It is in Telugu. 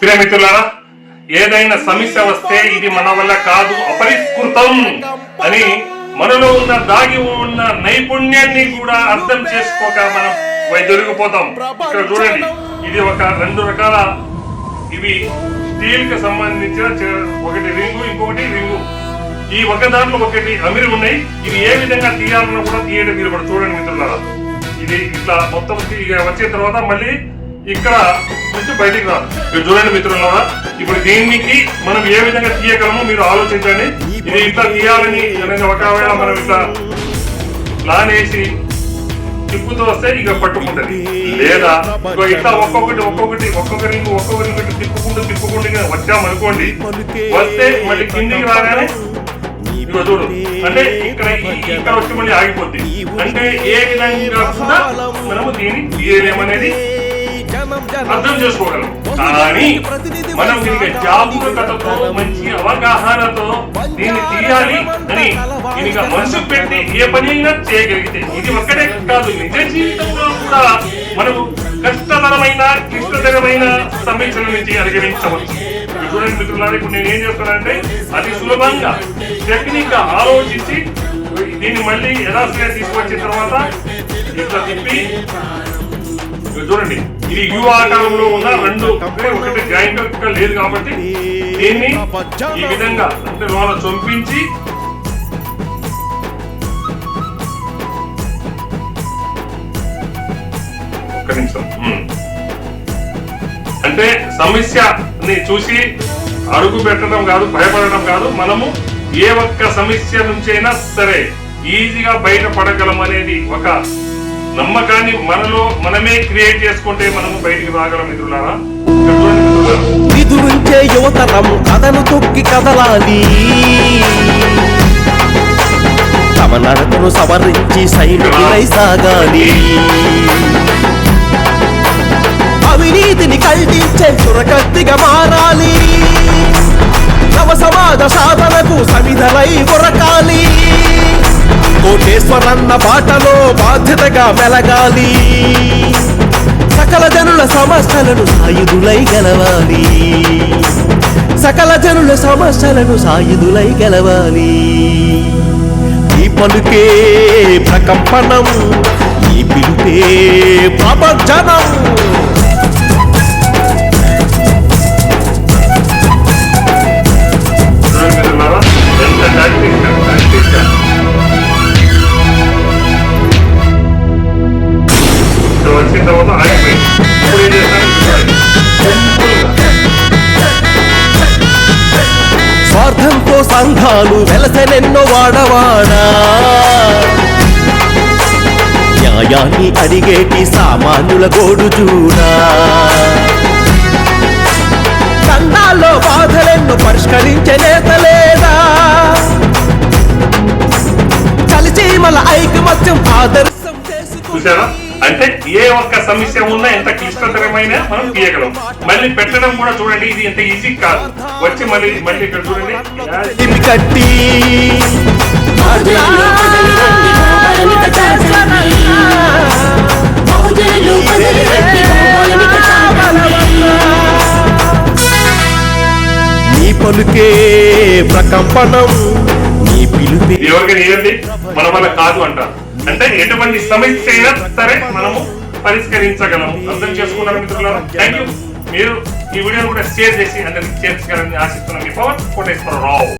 ప్రియమిత్రులారా ఏదైనా సమస్య వస్తే ఇది మన వల్ల కాదు అపరిష్కృతం అని మనలో ఉన్న దాగి ఉన్న నైపుణ్యాన్ని కూడా అర్థం చేసుకోక మనం దొరికిపోతాం. ఇక్కడ చూడండి ఇది ఒక రెండు రకాల ఇవి స్టీల్కి సంబంధించిన ఒకటి రింగు ఇంకొకటి రింగు. ఈ ఒక దాంట్లో ఒకటి అమిరి ఉన్నాయి. ఇది ఏ విధంగా తీయాలన్నా కూడా తీయడం మీరు కూడా చూడండి మిత్రులారా ఇది ఇట్లా మొత్తం వచ్చిన తర్వాత మళ్ళీ ఇక్కడ నుంచి బయటికి రాదు. మీరు చూడండి మిత్రులారా ఇప్పుడు దీనికి మనం ఏ విధంగా తీయగలమో మీరు ఆలోచించండి. ఇది ఇట్లా తీయాలని ఒకవేళ మనం ఇట్లా ప్లాన్ వేసి తిప్పుతూ వస్తే ఇక పట్టుకుంటది. లేదా ఇట్లా ఒక్కొక్కటి ఒక్కొక్కటి ఒక్కొక్క రింగు ఒక్కొక్క రింగు తిప్పుకుంటూ తిప్పుకుంటూ వచ్చామనుకోండి వస్తే మళ్ళీ కిందికి రాగానే చూడు అంటే ఇక్కడ ఇక్కడ వచ్చి మళ్ళీ ఆగిపోద్ది. అంటే ఏ విధంగా కూడా మనము దీన్ని తీయలేమనేది అర్థం చేసుకోగలం. కానీ మనం దీనికి జాగరూకతతో మంచి అవగాహనతో దీన్ని తీయాలి అని దీనికి మనసు పెట్టి ఏ పని అయినా చేయగలిగితే ఇది ఒక్కటే కాదు నిజ జీవితంలో కూడా మనము కష్టతరమైన క్లిష్టతరమైన సమస్యల నుంచి అధిగమించవచ్చు చూడండి మిత్రులారా ఇప్పుడు నేను ఏం చేస్తానంటే అతి సులభంగా టెక్నిక్ ఆలోచించి దీన్ని మళ్ళీ యథాశగా తీసుకొచ్చిన తర్వాత ఇట్లా తిప్పి చూడండి. ఇది యు ఆకారంలో ఉన్న రెండు ఒకటి జాయింట్గా లేదు కాబట్టి దీన్ని ఈ విధంగా అంటే లోన చొంపించి ఒక్క నిమిషం. అంటే సమస్యని చూసి అడుగు పెట్టడం కాదు భయపడడం కాదు. మనము ఏ ఒక్క సమస్య నుంచైనా సరే ఈజీగా బయటపడగలం అనేది ఒక నమ్మకాన్ని మనలో మనమే క్రియేట్ చేసుకుంటే మనము బయటికి రాగలం మిత్రులారా? విధులుంచే యువతరం కథను తొక్కి కదలాలి. తమ నడకను సవరించి సైనికులై సాగాలి. అవినీతిని ఖండించే చురకత్తిగా మారాలి. నవ సమాజ సాధనకు సమిధలై ఉరకాలి. కోటేశ్వరన్న బాటలో బాధ్యతగా మెలగాలి సకల జనుల సమస్యలను సాయుధులై గెలవాలి. సకల జనుల సమస్యలను సాయుధులై గెలవాలి. ఈ పలుకే ప్రకంపనం ఈ పిలుపే ప్రపంచనం తర్వాత ఆగిపోయింది. ఇప్పుడు ఏం స్వార్థంతో సంఘాలు వెలసెనెన్నో వాడవాడా? న్యాయాన్ని అడిగేటి సామాన్యుల గోడు చూడా సంఘాల్లో బాధలెన్నో పరిష్కరించలేదు ఏ ఒక్క సమస్య ఉన్నా ఎంత క్లిష్టతరమైన మనం తీయగలం. మళ్ళీ పెట్టడం కూడా చూడండి ఇది ఎంత ఈజీ కాదు. వచ్చి మళ్ళీ మళ్ళీ ఇక్కడ చూడండి. కట్టి? నీ పలుకే ప్రకంపనం నీ పిలుపే ఇది ఎవరికైనా ఇవ్వండి మన వల్ల కాదు అంటారు. అంటే ఎటువంటి సమస్య అయినా సరే మనము పరిష్కరించగలము. అర్థం చేసుకున్నారు మిత్రులారా? థ్యాంక్ యూ మీరు ఈ వీడియోను కూడా షేర్ చేసి అందరికి చేర్చగలని ఆశిస్తున్నాం. మీ పవన్ కోటేశ్వరరావు